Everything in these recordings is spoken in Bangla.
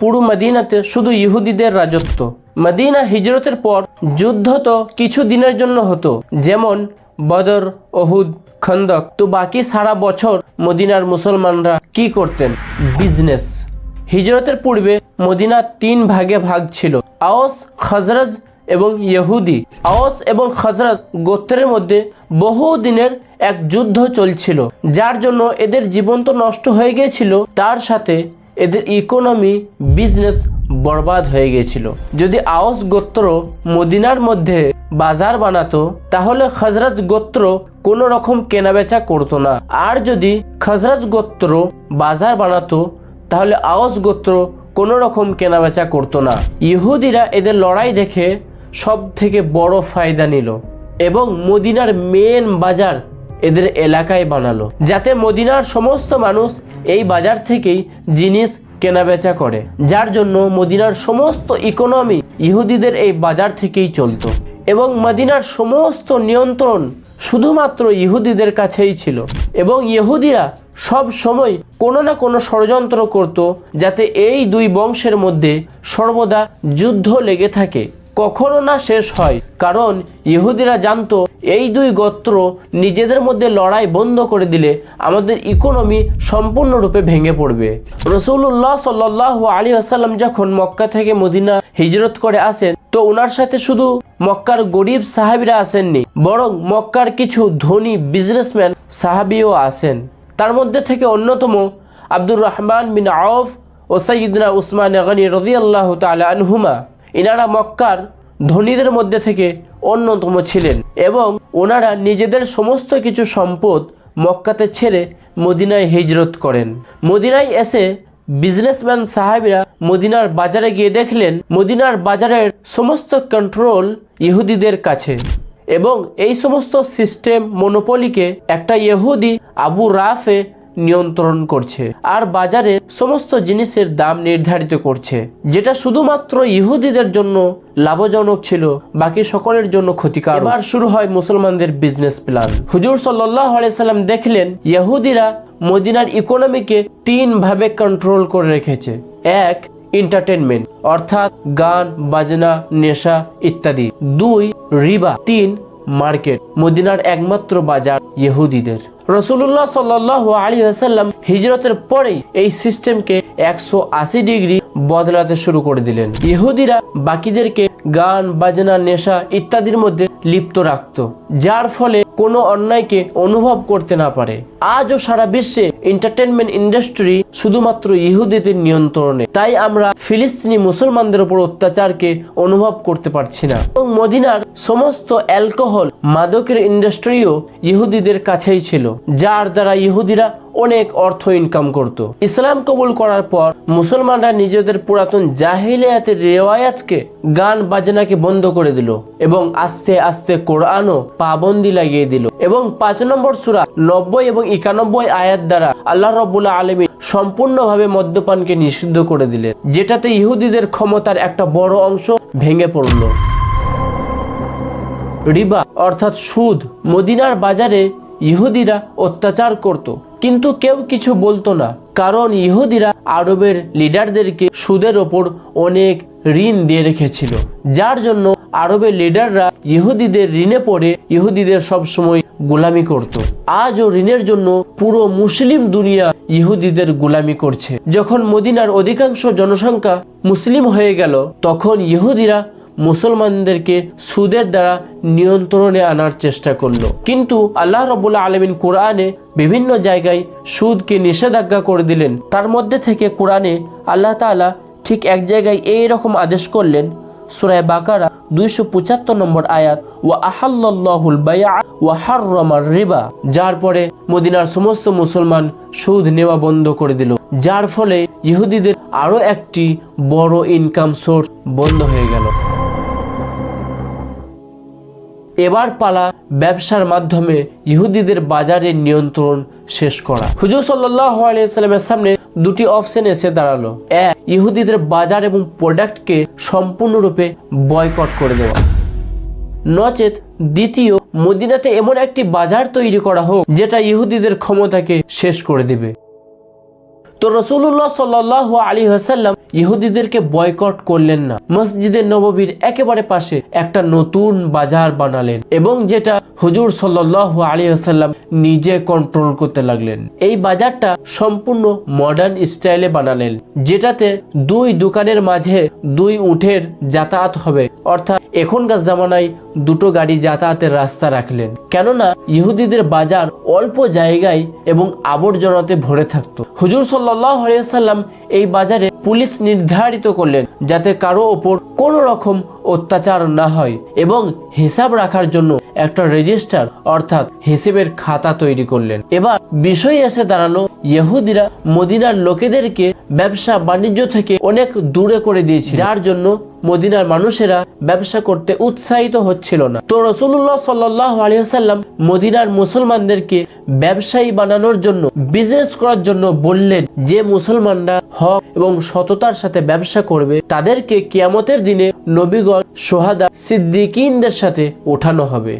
পুরো মদিনাতে শুধু ইহুদিদের রাজত্ব। মদিনা হিজরতের পর যুদ্ধ তো কিছু দিনের জন্য হতো, যেমন বদর অহুদ খন্দক। তো বাকি সারা বছর মদিনার মুসলমানরা কি করতেন? বিজনেস হিজরতের পূর্বে মদিনা তিন ভাগে ভাগ ছিল, আওস, খজরজ এবং ইহুদি। আওস এবং খজরজ গোত্রের মধ্যে বহু দিনের এক যুদ্ধ চলছিল, যার জন্য এদের জীবন তো নষ্ট হয়ে গিয়েছিল। তার সাথে এদের ইকোনমি বিজনেস বরবাদ হয়ে গিয়েছিল। যদি আওস গোত্র মদিনার মধ্যে বাজার বানাতো, তাহলে খজরাজ গোত্র কোনো রকম কেনাবেচা করতো না। আর যদি খজরাজ গোত্র বাজার বানাতো, তাহলে আওস গোত্র কোনো রকম কেনাবেচা করতো না। ইহুদিরা এদের লড়াই দেখে সব থেকে বড় ফায়দা নিল। এবং মদিনার মেন বাজার এদের এলাকায় বানালো, যাতে মদিনার সমস্ত মানুষ এই বাজার থেকেই জিনিস কেনাবেচা করে। যার জন্য মদিনার সমস্ত ইকোনমি ইহুদিদের এই বাজার থেকেই চলতো। এবং মদিনার সমস্ত নিয়ন্ত্রণ শুধুমাত্র ইহুদিদের কাছেই ছিল। এবং ইহুদিরা সব সময় কোনো না কোনো ষড়যন্ত্র করত, যাতে এই দুই বংশের মধ্যে সর্বদা যুদ্ধ লেগে থাকে। কখনো না শেষ হয়। কারণ ইহুদিরা জানতো, এই দুই গোত্র নিজেদের মধ্যে লড়াই বন্ধ করে দিলে আমাদের ইকোনমি সম্পূর্ণরূপে ভেঙে পড়বে। রসুল্লাহ সাল্লাহ আলী আসাল্লাম যখন মক্কা থেকে মদিনা হিজরত করে আসেন, তো ওনার সাথে শুধু মক্কার গরিব সাহাবিরা আসেননি, বরং মক্কার কিছু ধনী বিজনেসম্যান সাহাবিও আসেন তার মধ্যে থেকে অন্যতম আব্দুর রহমান বিন আউফ ও সঈদনা উসমান গনি রজি আল্লাহ তালা আনহুমা। ইনারা মক্কার ধনীদের মধ্যে থেকে অন্যতম ছিলেন এবং ওনারা নিজেদের সমস্ত কিছু সম্পদ মক্কাতে ছেড়ে মদিনায় হিজরত করেন। মদিনায় এসে বিজনেসম্যান সাহেবরা মদিনার বাজারে গিয়ে দেখলেন, মদিনার বাজারের সমস্ত কন্ট্রোল ইহুদিদের কাছে এবং এই সমস্ত সিস্টেম মনোপলিকে একটা ইহুদি আবু রাফে নিয়ন্ত্রণ করছে আর বাজারে সমস্ত জিনিসের দাম নির্ধারিত করছে, যেটা শুধুমাত্র ইহুদিদের জন্য লাভজনক ছিল, বাকি সকলের জন্য ক্ষতিকার এবার শুরু হয় মুসলমানদের বিজনেস প্ল্যান হুজুর সাল্লাহ সাল্লাম দেখলেন, ইহুদিরা মদিনার ইকোনমিকে তিন ভাবে কন্ট্রোল করে রেখেছে। এক এন্টারটেনমেন্ট অর্থাৎ গান, বাজনা, নেশা ইত্যাদি। দুই, রিবা। তিন মার্কেট মদিনার একমাত্র বাজার। ইহুদিদের। রসুল্লাহ সাল আলী আসাল্লাম হিজরতের পরেই এই সিস্টেমকে একশো আশি ডিগ্রি বদলাতে শুরু করে দিলেন। ইহুদিরা বাকিদেরকে গান, বাজনা, নেশা ইত্যাদির মধ্যে লিপ্ত রাখত, যার ফলে কোনো অন্যায়কে অনুভব করতে না পারে। আজও সারা বিশ্বে এন্টারটেনমেন্ট ইন্ডাস্ট্রি শুধুমাত্র ইহুদিদের নিয়ন্ত্রণে। তাই আমরা ফিলিস্তিনি মুসলমানদের উপর অত্যাচারকে অনুভব করতে পারছি না। এবং মদিনার সমস্ত অ্যালকোহল মাদকের ইন্ডাস্ট্রিও ইহুদিদের কাছেই ছিল, যার দ্বারা ইহুদিরা অনেক অর্থ ইনকাম করত। ইসলাম কবুল করার পর মুসলমানরা নিজেদের পুরাতন জাহিলিয়াতের রেওয়ায়াতকে গান বাজনাকে বন্ধ করে দিল এবং আস্তে আস্তে কোরআনও পাবন্দি লাগিয়ে দিল এবং পাঁচ নম্বর সুরা নব্বই এবং একানব্বই আয়াত দ্বারা আল্লাহ রবুল্লা আলমী সম্পূর্ণভাবে মদ্যপানকে নিষিদ্ধ করে দিলেন, যেটাতে ইহুদিদের ক্ষমতার একটা বড় অংশ ভেঙে পড়ল। রিবা অর্থাৎ সুদ মদিনার বাজারে ইহুদিরা অত্যাচার করত। কিন্তু কেউ কিছু বলতো না, কারণ ইহুদিরা আরবের লিডারদেরকে সুদের ওপর অনেক ঋণ দিয়ে রেখেছিল। যার জন্য আরবের লিডাররা ইহুদিদের ঋণে পড়ে ইহুদিদের সব সময় গোলামি করত। আজও ঋণের জন্য পুরো মুসলিম দুনিয়া ইহুদিদের গোলামি করছে। যখন মদিনার অধিকাংশ জনসংখ্যা মুসলিম হয়ে গেল, তখন ইহুদিরা মুসলমানদেরকে সুদের দ্বারা নিয়ন্ত্রণে আনার চেষ্টা করল। কিন্তু আল্লাহ রবুল্লা আলমিন কোরআনে বিভিন্ন জায়গায় সুদকে নিষেধাজ্ঞা করে দিলেন। তার মধ্যে থেকে কোরআনে আল্লাহ তাআলা ঠিক এক জায়গায় এই রকম আদেশ করলেন সুরায় বাকারা দুইশো পঁচাত্তর নম্বর আয়াত, ওয়া আহাল্লাহুল বায়া ওয়া হাররামার রিবা যার পরে মদিনার সমস্ত মুসলমান সুদ নেওয়া বন্ধ করে দিল। যার ফলে ইহুদিদের আরও একটি বড় ইনকাম সোর্স বন্ধ হয়ে গেল। এবার পালা ব্যবসার মাধ্যমে ইহুদিদের বাজারের নিয়ন্ত্রণ শেষ করা। হুজুর সাল্লামের সামনে দুটি অপশন এসে দাঁড়াল। এক, ইহুদিদের বাজার এবং প্রোডাক্টকে সম্পূর্ণরূপে বয়কট করে দেওয়া। নচেত দ্বিতীয়, মদিনাতে এমন একটি বাজার তৈরি করা হোক, যেটা ইহুদিদের ক্ষমতাকে শেষ করে দেবে। তো রসুল্লাহ সাল্লাহ আলী হাসাল্লাম ইহুদিদেরকে বয়কট করলেন না। মসজিদের নববীর একেবারে পাশে একটা নতুন বাজার বানালেন এবং যেটা হুজুর সাল্লাহ আলী আসাল্লাম নিজে কন্ট্রোল করতে লাগলেন। এই বাজারটা সম্পূর্ণ মডার্ন স্টাইলে বানালেন, যেটাতে দুই দোকানের মাঝে দুই উঠের যাতায়াত হবে। অর্থাৎ এখনকার জামানায় দুটো গাড়ি যাতায়াতের রাস্তা রাখলেন। কেননা ইহুদিদের বাজার অল্প জায়গায় এবং আবর্জনাতে ভরে থাকতো। হুজুর সাল্লাহ আলিয়াল্লাম এই বাজারে পুলিশ নির্ধারিত করলেন যাতে কারও ওপর কোনো রকম অত্যাচার না হয় এবং হিসাব রাখার জন্য একটা রেজিস্টার অর্থাৎ হিসেবের খাতা তৈরি করলেন। এবার বিষয় এসে দাঁড়াল ইহুদিরা মদিনার লোকেদেরকে ব্যবসা বাণিজ্য থেকে অনেক দূরে করে দিয়েছে যার জন্য মদিনার মানুষেরা ব্যবসা করতে উৎসাহিত হচ্ছিল না। তো রসুল্লাহ সাল্লাহ আলিয়াল্লাম মদিনার মুসলমানদেরকে ব্যবসায়ী বানানোর জন্য বিজনেস করার জন্য বললেন যে মুসলমানরা হক এবং সততার সাথে ব্যবসা করবে, তাদেরকে কিয়ামতের দিনে নবীগণ সোহাদা সিদ্দিকিনদের সাথে ওঠানো হবে।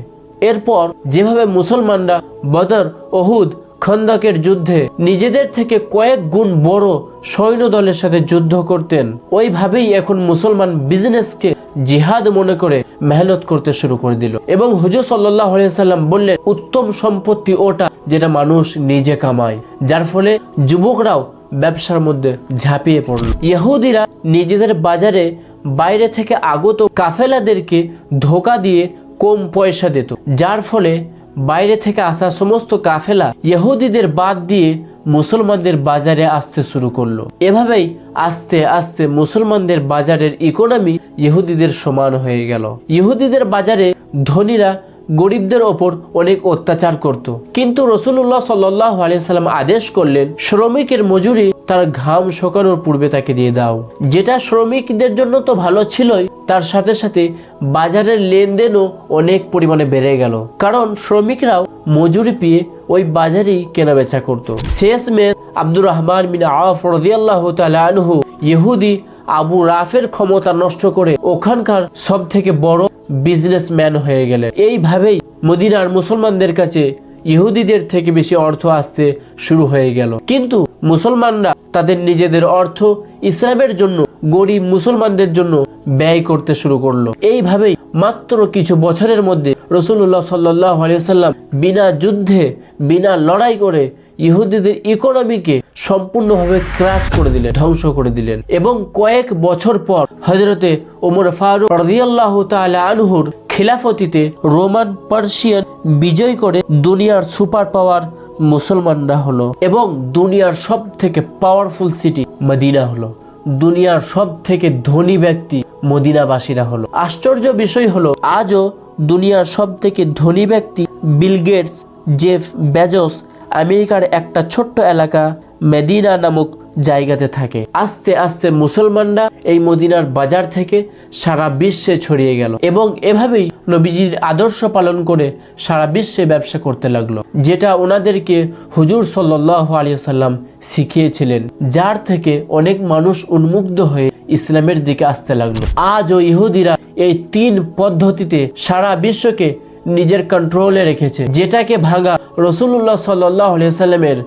এরপর যেভাবে মুসলমানরা বদর, ওহুদ, খন্দকের যুদ্ধে নিজেদের থেকে কয়েক গুণ বড় সৈন্য দলের সাথে যুদ্ধ করতেন, ওইভাবেই এখন মুসলমান বিজনেসকে জিহাদ মনে করে মেহনত করতে শুরু করে দিল এবং হুজুর সাল্লাহ সাল্লাম বললেন, উত্তম সম্পত্তি ওটা যেটা মানুষ নিজে কামায়। যার ফলে যুবকরাও ব্যবসার মধ্যে ঝাঁপিয়ে পড়ল। ইহুদিরা নিজেদের বাজারে বাইরে থেকে আগত কাফেলাদেরকে ধোকা দিয়ে কম পয়সা দিত, যার ফলে বাইরে থেকে আসা সমস্ত কাফেলা ইহুদিদের বাদ দিয়ে মুসলমানদের বাজারে আসতে শুরু করল। এভাবেই আস্তে আস্তে মুসলমানদের বাজারের ইকোনমি ইহুদিদের সমান হয়ে গেল। ইহুদিদের বাজারে ধনীরা গরিবদের ওপর অনেক অত্যাচার করত। কিন্তু রসুল্লাহ সাল্লাহ আলিয়াল্লাম আদেশ করলেন, শ্রমিকের মজুরি তার ঘাম শোকানোর পূর্বে তাকে দিয়ে দাও। যেটা শ্রমিকদের জন্য তো ভালো ছিলই, তার সাথে সাথে বাজারের লেনদেনও অনেক পরিমাণে বেড়ে গেল। কারণ শ্রমিকরাও মজুরি পেয়ে ওই বাজারেই কেনাবেচা করত। শেষ মে আব্দুর রহমান মিন আফ রদিয়াল্লাহ আনহু, ইহুদি আবু রাফের ক্ষমতা নষ্ট করে ওখানকার সব থেকে বড় বিজনেসম্যান হয়ে গেলেন। এইভাবেই মদিনার মুসলমানদের কাছে ইহুদিদের থেকে বেশি অর্থ আসতে শুরু হয়ে গেল। কিন্তু মুসলমানরা তাদের নিজেদের অর্থ ইসলামের জন্য, গরিব মুসলমানদের জন্য ব্যয় করতে শুরু করল। এইভাবেই মাত্র কিছু বছরের মধ্যে রসুল্লাহ সাল্লাহ আলিয়াল্লাম বিনা যুদ্ধে, বিনা লড়াই করে ইহুদিদের ইকোনমিকে সম্পূর্ণভাবে ক্রাশ করে দিলেন, ধ্বংস করে দিলেন। এবং কয়েক বছর পর হজরতে ওমর ফারুক রাদিয়াল্লাহ তাআলা আনহুর খিলাফতিতে রোমান পার্সিয়ান বিজয় করে দুনিয়ার সুপার পাওয়ার মুসলমানরা হলো এবং দুনিয়ার সব থেকে পাওয়ারফুল সিটি মদিনা হলো। দুনিয়ার সব থেকে ধনী ব্যক্তি মদিনাবাসীরা হলো। আশ্চর্য বিষয় হলো, আজও দুনিয়ার সব থেকে ধনী ব্যক্তি বিল গেটস, জেফ বেজস আমেরিকার একটা ছোট্ট এলাকা মেদিনা নামক জায়গাতে থাকে। আস্তে আস্তে মুসলমানরা এই মদিনার বাজার থেকে সারা বিশ্বে ছড়িয়ে গেল এবং এভাবেই নবীজির আদর্শ পালন করে সারা বিশ্বে ব্যবসা করতে লাগল, যেটা ওনাদেরকে হুজুর সাল্লাহ আলিয়াল্লাম শিখিয়েছিলেন, যার থেকে অনেক মানুষ উন্মুগ্ধ হয়ে ইসলামের দিকে আসতে লাগল। আজ ও ইহুদিরা এই তিন পদ্ধতিতে সারা বিশ্বকে নিজের কন্ট্রোলে রেখেছে। যেটাকে ভাঙা রসুল্লাহ সাল্লাহ সাল্লামের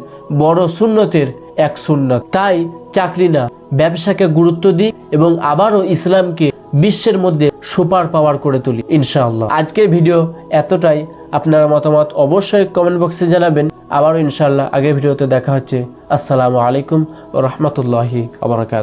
বড় সুন্নতের এক সুন্নত। তাই চাকরি না, ব্যবসাকে গুরুত্ব দিই এবং আবারও ইসলামকে বিশ্বের মধ্যে সুপার পাওয়ার করে তুলি, ইনশাআল্লাহ। আজকের ভিডিও এতটাই। আপনার মতামত অবশ্যই কমেন্ট বক্সে জানাবেন। আবারও ইনশাআল্লাহ আগের ভিডিওতে দেখা হচ্ছে। আসসালামু আলাইকুম ও রহমতুল্লাহি আবরকাত